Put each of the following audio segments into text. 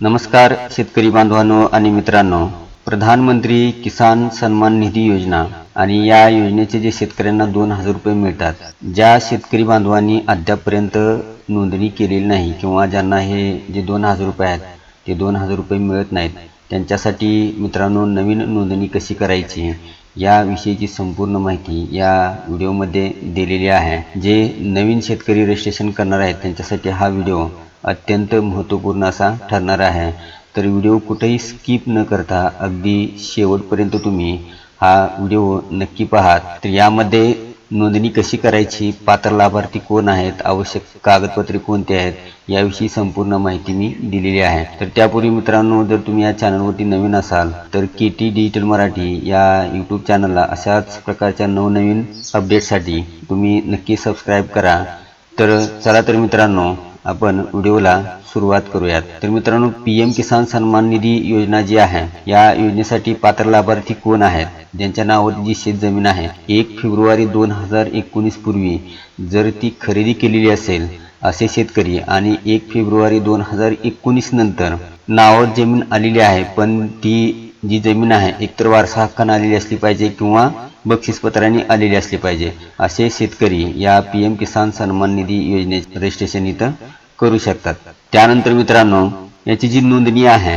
नमस्कार शेतकरी बांधवांनो आणि मित्रांनो. प्रधानमंत्री किसान सन्मान निधी योजना आणि या योजनेचे जे शेतकऱ्यांना दोन हजार रुपये मिळतात ज्या शेतकरी बांधवांनी अद्यापपर्यंत नोंदणी केलेली नाही किंवा ज्यांना हे जे दोन हजार रुपये आहेत ते दोन हजार रुपये मिळत नाहीत त्यांच्यासाठी मित्रांनो नवीन नोंदणी कशी करायची याविषयीची संपूर्ण माहिती या व्हिडिओमध्ये दिलेली आहे. जे नवीन शेतकरी रजिस्ट्रेशन करणार आहेत त्यांच्यासाठी हा व्हिडिओ अत्यंत महत्त्वपूर्ण असा ठरणार आहे. तर व्हिडिओ कुठेही स्किप न करता अगदी शेवटपर्यंत तुम्ही हा व्हिडिओ नक्की पहा. तर यामध्ये नोंदणी कशी करायची पात्र लाभार्थी कोण आहेत आवश्यक कागदपत्रे कोणती आहेत याविषयी संपूर्ण माहिती मी दिलेली आहे. तर त्यापूर्वी मित्रांनो जर तुम्ही या चॅनलवरती नवीन असाल तर के टी डिजिटल मराठी या यूट्यूब चॅनलला अशाच प्रकारच्या नवनवीन अपडेटसाठी तुम्ही नक्की सबस्क्राईब करा. तर चला तर मित्रांनो आपण व्हिडिओला सुरुवात करूयात. तर मित्रांनो पी एम किसान सन्मान निधी योजना जी आहे या योजनेसाठी पात्र लाभार्थी कोण आहेत? ज्यांच्या नावावरती जी शेत जमीन आहे एक फेब्रुवारी दोन हजार एकोणीस पूर्वी जर ती खरेदी केलेली असेल असे शेतकरी आणि एक फेब्रुवारी दोन हजार एकोणीस नंतर नावावर जमीन आलेली आहे पण ती जी जमीन आहे एकतर वारसा हक्कानं आलेली असली पाहिजे किंवा बक्षीसपत्रांनी आलेली असली पाहिजे असे शेतकरी या पी एम किसान सन्मान निधी योजनेचे रजिस्ट्रेशन इथं करू शकतात. त्यानंतर मित्रांनो याची जी नोंदणी आहे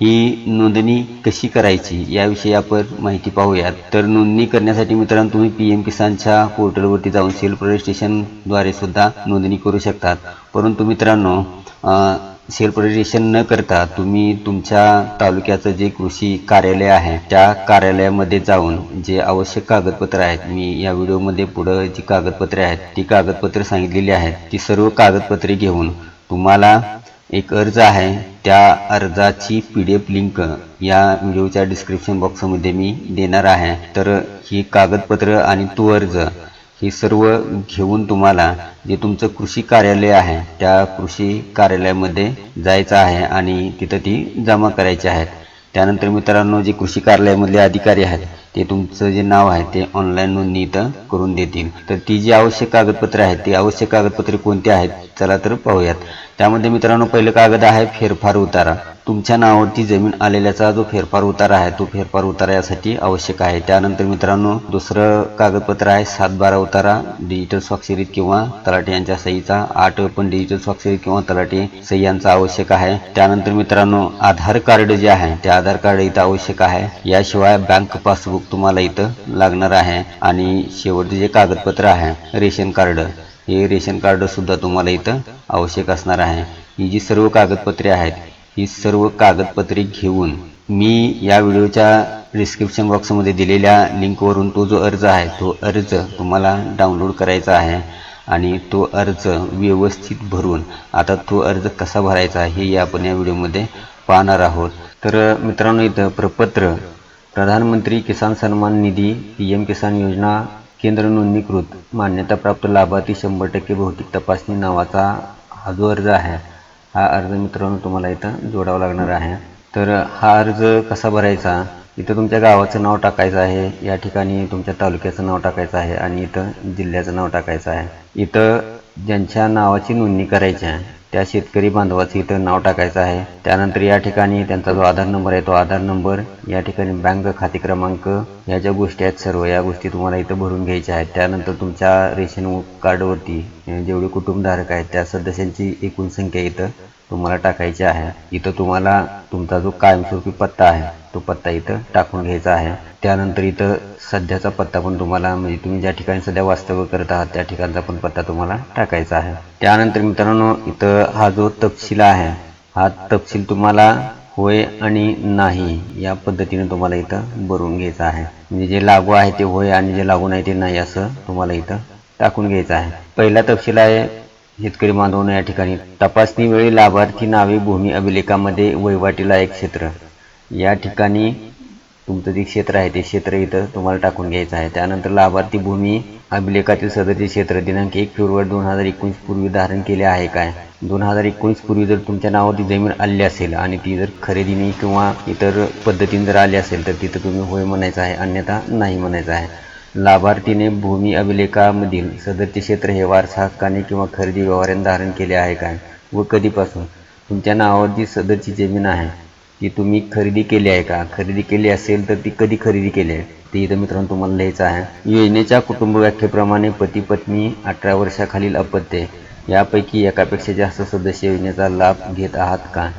ही नोंदणी कशी करायची याविषयी आपण माहिती पाहूयात. तर नोंदणी करण्यासाठी मित्रांनो तुम्ही पी एम किसानच्या पोर्टलवरती जाऊन सेल्फ रजिस्ट्रेशनद्वारे सुद्धा नोंदणी करू शकतात. परंतु मित्रांनो सेल्फ रजिस्ट्रेशन न करता तुम्ही तुमच्या तालुक्याचं जे कृषी कार्यालय आहे त्या कार्यालयामध्ये जाऊन जे आवश्यक कागदपत्र आहेत मी या व्हिडिओमध्ये पुढं जी कागदपत्रे आहेत ती कागदपत्रे सांगितलेली आहेत ती सर्व कागदपत्रे घेऊन तुम्हाला एक अर्ज आहे त्या अर्जाची पी डी एफ लिंक या व्हिडिओच्या डिस्क्रिप्शन बॉक्समध्ये मी देणार आहे. तर ही कागदपत्र आणि तो अर्ज हे सर्व घेऊन तुम्हाला जे तुमचं कृषी कार्यालय आहे त्या कृषी कार्यालयामध्ये जायचं आहे आणि तिथं ती जमा करायची आहेत. त्यानंतर मित्रांनो जे कृषी कार्यालयामधले अधिकारी आहेत ते तुमचं जे नाव आहे ते ऑनलाईन नोंदणी इथं करून देतील. तर ती जी आवश्यक कागदपत्रे आहेत ती आवश्यक कागदपत्रे कोणती आहेत चला तर पाहूयात. त्यामध्ये मित्रांनो पहिलं कागद आहे फेरफार उतारा. तुमच्या नावावरती जमीन आलेल्याचा जो फेरफार उतारा आहे तो फेरफार उतारा यासाठी आवश्यक आहे. त्यानंतर मित्रांनो दुसरं कागदपत्र आहे सात बारा उतारा डिजिटल स्वाक्षरीत किंवा तलाठी यांच्या सहीचा. आठ पण डिजिटल स्वाक्षरीत किंवा तलाठी सही यांचा आवश्यक आहे. त्यानंतर मित्रांनो आधार कार्ड जे आहे ते आधार कार्ड इथं आवश्यक आहे. याशिवाय बँक पासबुक तुम्हाला इथं लागणार आहे. आणि शेवटचे जे कागदपत्र आहे रेशन कार्ड हे रेशन कार्ड सुद्धा तुम्हाला इथं आवश्यक असणार आहे. ही जी सर्व कागदपत्रे आहेत ही सर्व कागदपत्रे घेऊन मी या व्हिडिओच्या डिस्क्रिप्शन बॉक्समध्ये दिलेल्या लिंकवरून तो जो अर्ज आहे तो अर्ज तुम्हाला डाउनलोड करायचा आहे आणि तो अर्ज व्यवस्थित भरून आता तो अर्ज कसा भरायचा हे आपण या व्हिडिओमध्ये पाहणार आहोत. तर मित्रांनो इथं प्रपत्र प्रधानमंत्री किसान सन्मान निधी पी एम किसान योजना केंद्र नोंदणीकृत मान्यताप्राप्त लाभार्थी शंभर टक्के भौतिक तपासणी नावाचा हा जो अर्ज आहे हा अर्ज मित्रांनो तुम्हाला इथं जोडावा लागणार आहे. तर हा अर्ज कसा भरायचा? इथं तुमच्या गावाचं नाव टाकायचं आहे या ठिकाणी तुमच्या तालुक्याचं नाव टाकायचं आहे आणि इथं जिल्ह्याचं नाव टाकायचं आहे. इथं ज्यांच्या नावाची नोंदणी करायची आहे त्या शेतकरी बांधवाचं इथं नाव टाकायचं आहे. त्यानंतर या ठिकाणी त्यांचा जो आधार नंबर आहे तो आधार नंबर या ठिकाणी बँक खाते क्रमांक या ज्या गोष्टी आहेत सर्व या गोष्टी तुम्हाला इथं भरून घ्यायच्या आहेत. त्यानंतर तुमच्या रेशन कार्डवरती जेवढे कुटुंबधारक आहेत त्या सदस्यांची एकूण संख्या इथं तुम्हाला टाकायची आहे. इथं तुम्हाला तुमचा जो कायमस्वरूपी पत्ता आहे तो पत्ता इथं टाकून घ्यायचा आहे. त्यानंतर इथं सध्याचा पत्ता पण तुम्हाला म्हणजे तुम्ही ज्या ठिकाणी सध्या वास्तव्य करत आहात त्या ठिकाणचा पण पत्ता तुम्हाला टाकायचा आहे. त्यानंतर मित्रांनो इथं हा जो तपशील आहे हा तपशील तुम्हाला होय आणि नाही या पद्धतीने तुम्हाला इथं भरून घ्यायचं आहे. म्हणजे जे लागू आहे ते होय आणि जे लागू नाही ते नाही असं तुम्हाला इथं टाकून घ्यायचं आहे. पहिला तपशील आहे शेतकरी बांधवांना या ठिकाणी तपासणी वेळी लाभार्थी नावे भूमी अभिलेखामध्ये वहिवाटीला एक क्षेत्र. या ठिकाणी तुमचं जे क्षेत्र आहे ते क्षेत्र इथं तुम्हाला टाकून घ्यायचं आहे. त्यानंतर लाभार्थी भूमी अभिलेखातील सदरचे क्षेत्र दिनांक एक फेब्रुवारी दोन हजार एकोणीस पूर्वी धारण केले आहे काय? दोन हजार एकोणीस पूर्वी जर तुमच्या नावावरती जमीन आली असेल आणि ती जर खरेदीने किंवा इतर पद्धतीने जर आली असेल तर तिथं तुम्ही होय म्हणायचं आहे अन्यथा नाही म्हणायचं आहे. लाभार्थीने भूमी अभिलेखामधील सदरचे क्षेत्र हे वारसा हक्काने किंवा खरेदी व्यवहाराने धारण केले आहे काय? व कधीपासून? तुमच्या नावावर जी सदरची जमीन आहे. ती तुम्ही खरेदी केली आहे का? खरेदी केली असेल तर ती कधी खरेदी केली आहे? ते इथं मित्रांनो तुम्हाला लिहायचं आहे. योजनेच्या कुटुंब व्याख्येप्रमाणे पती पत्नी अठरा वर्षाखालील अपत्ये. यापैकी एकापेक्षा जास्त सदस्य योजनेचा लाभ घेत आहात का?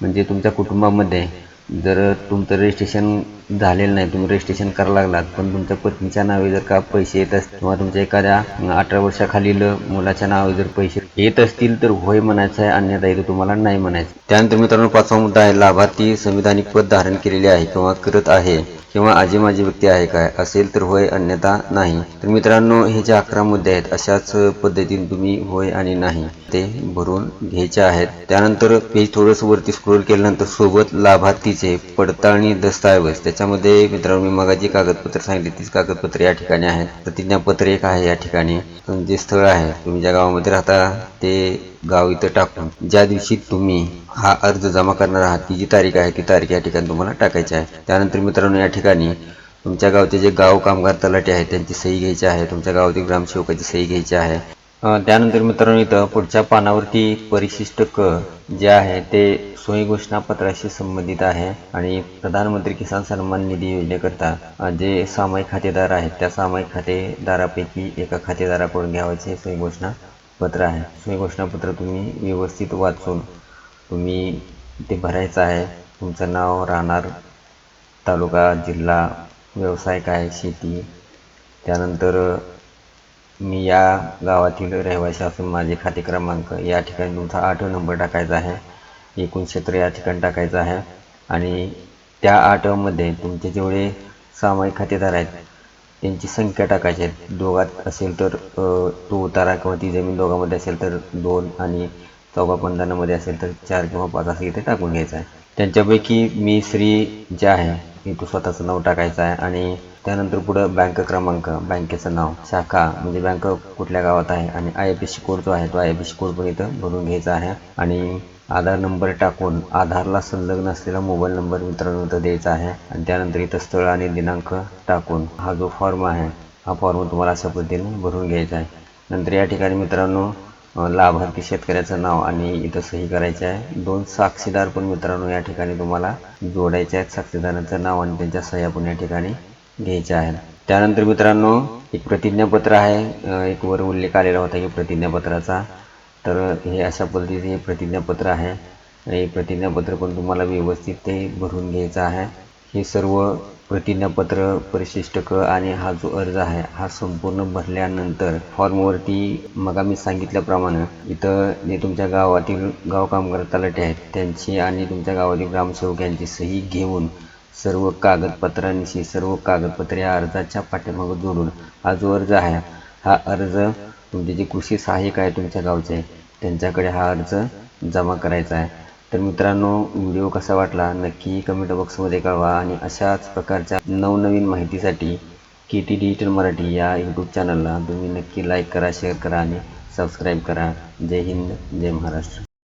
म्हणजे तुमच्या कुटुंबामध्ये जर तुमचं रजिस्ट्रेशन झालेलं नाही तुम्ही रजिस्ट्रेशन करायला लागलात पण तुमच्या पत्नीच्या नावे जर का पैसे येत असतील किंवा तुमच्या एखाद्या अठरा वर्षाखालील मुलाच्या नावे जर पैसे येत असतील तर होय म्हणायचं आहे अन्यथा इथं तुम्हाला नाही म्हणायचं त्यानंतर मित्रांनो पाचवा मुद्दा आहे लाभार्थी संविधानिक पद धारण केलेले आहे किंवा करत आहे किंवा आजी माझी व्यक्ती आहे काय? असेल तर होय अन्यथा नाही. तर मित्रांनो हे जे अकरा मुद्दे आहेत अशाच पद्धतीने तुम्ही होय आणि नाही ते भरून घ्यायचे आहेत. त्यानंतर पेज थोडंसं वरती स्क्रोल केल्यानंतर सोबत लाभार्थी लाभार्थीचे पडताळणी दस्तऐवज त्याच्यामध्ये मित्रांनो मी मगाची कागदपत्र सांगितली तीच कागदपत्र या ठिकाणी आहेत. प्रतिज्ञापत्र एक आहे या ठिकाणी. जे स्थळ आहे तुम्ही ज्या गावामध्ये राहता ते गाव इथं टाकून ज्या दिवशी तुम्ही हा अर्ज जमा करणार आहात ती जी तारीख आहे ती तारीख या ठिकाणी तुम्हाला टाकायची आहे. त्यानंतर मित्रांनो या ठिकाणी तुमच्या गावचे जे गाव कामगार तलाठी आहेत त्यांची सही घ्यायची आहे तुमच्या गावातील ग्रामसेवकाची सही घ्यायची आहे. त्यानंतर मित्रांनो इथं पुढच्या पानावरती परिशिष्ट क जे आहे ते सोयी घोषणापत्राशी संबंधित आहे आणि प्रधानमंत्री किसान सन्मान निधी योजनेकरता जे सामायिक खातेदार आहेत त्या सामायिक खातेदारापैकी एका खातेदाराकडून घ्यावायचे हे सोयी घोषणा पत्र आहे. सोयी घोषणापत्र तुम्ही व्यवस्थित वाचून तुम्ही ते भरायचं आहे. तुमचं नाव राहणार तालुका जिल्हा व्यवसाय काय शेती त्यानंतर मी या गावातील रहिवासी असून माझे खाते क्रमांक या ठिकाणी तुमचा आठ नंबर टाकायचा आहे. एकूण क्षेत्र या ठिकाणी टाकायचं आहे. आणि त्या आठमध्ये तुमचे जेवढे सामायिक खातेदार आहेत त्यांची संख्या टाकायची आहे. दोघात असेल तर तो उतारा किंवा ती जमीन दोघांमध्ये असेल तर दोन आणि चौघा पंधरामध्ये असेल तर चार किंवा पाच असे इथे टाकून घ्यायचं आहे. त्यांच्यापैकी मी श्री जे आहे मी तो स्वतःचं नाव टाकायचं आहे. आणि त्यानंतर पुढं बँक क्रमांक बँकेचं नाव शाखा म्हणजे बँक कुठल्या गावात आहे आणि आय एफ सी कोड जो आहे तो आय एफ सी कोड पण इथं भरून घ्यायचा आहे. आणि आधार नंबर टाकून आधारला संलग्न असलेला मोबाईल नंबर मित्रांनो इथं द्यायचा आहे. आणि त्यानंतर इथं स्थळ आणि दिनांक टाकून हा जो फॉर्म आहे हा फॉर्म तुम्हाला अशा पद्धतीने भरून घ्यायचा आहे. नंतर या ठिकाणी मित्रांनो लाभार्थी शेतकऱ्याचं नाव आणि इथं सही करायची आहे. दोन साक्षीदार पण मित्रांनो या ठिकाणी तुम्हाला जोडायचे आहेत. साक्षीदारांचं नाव आणि त्यांच्या सह्या पण या ठिकाणी घ्यायचं आहे त्यानंतर मित्रांनो एक प्रतिज्ञापत्र आहे. एक वर उल्लेख आलेला होता की प्रतिज्ञापत्राचा. तर हे अशा पद्धतीचे हे प्रतिज्ञापत्र आहे. हे प्रतिज्ञापत्र पण तुम्हाला व्यवस्थित ते भरून घ्यायचं आहे. हे सर्व प्रतिज्ञापत्र परिशिष्टक आणि हा जो अर्ज आहे हा संपूर्ण भरल्यानंतर फॉर्मवरती मग मी सांगितल्याप्रमाणे इथं जे तुमच्या गावातील गाव कामगार तलाठी आहेत त्यांची आणि तुमच्या गावातील ग्रामसेवक यांची सही घेऊन सर्व कागदपत्रांशी सर्व कागदपत्रे या अर्जाच्या पाठीमागं जोडून हा जो अर्ज आहे. हा अर्ज म्हणजे तुमचे जे कृषी सहाय्यक आहे तुमच्या गावचे त्यांच्याकडे हा अर्ज जमा करायचा आहे. तर मित्रांनो व्हिडिओ कसा वाटला नक्की कमेंट बॉक्समध्ये कळवा आणि अशाच प्रकारच्या नवनवीन माहितीसाठी के टी डिजिटल मराठी या यूट्यूब चॅनलला तुम्ही नक्की लाईक करा शेअर करा आणि सबस्क्राईब करा. जय हिंद जय महाराष्ट्र.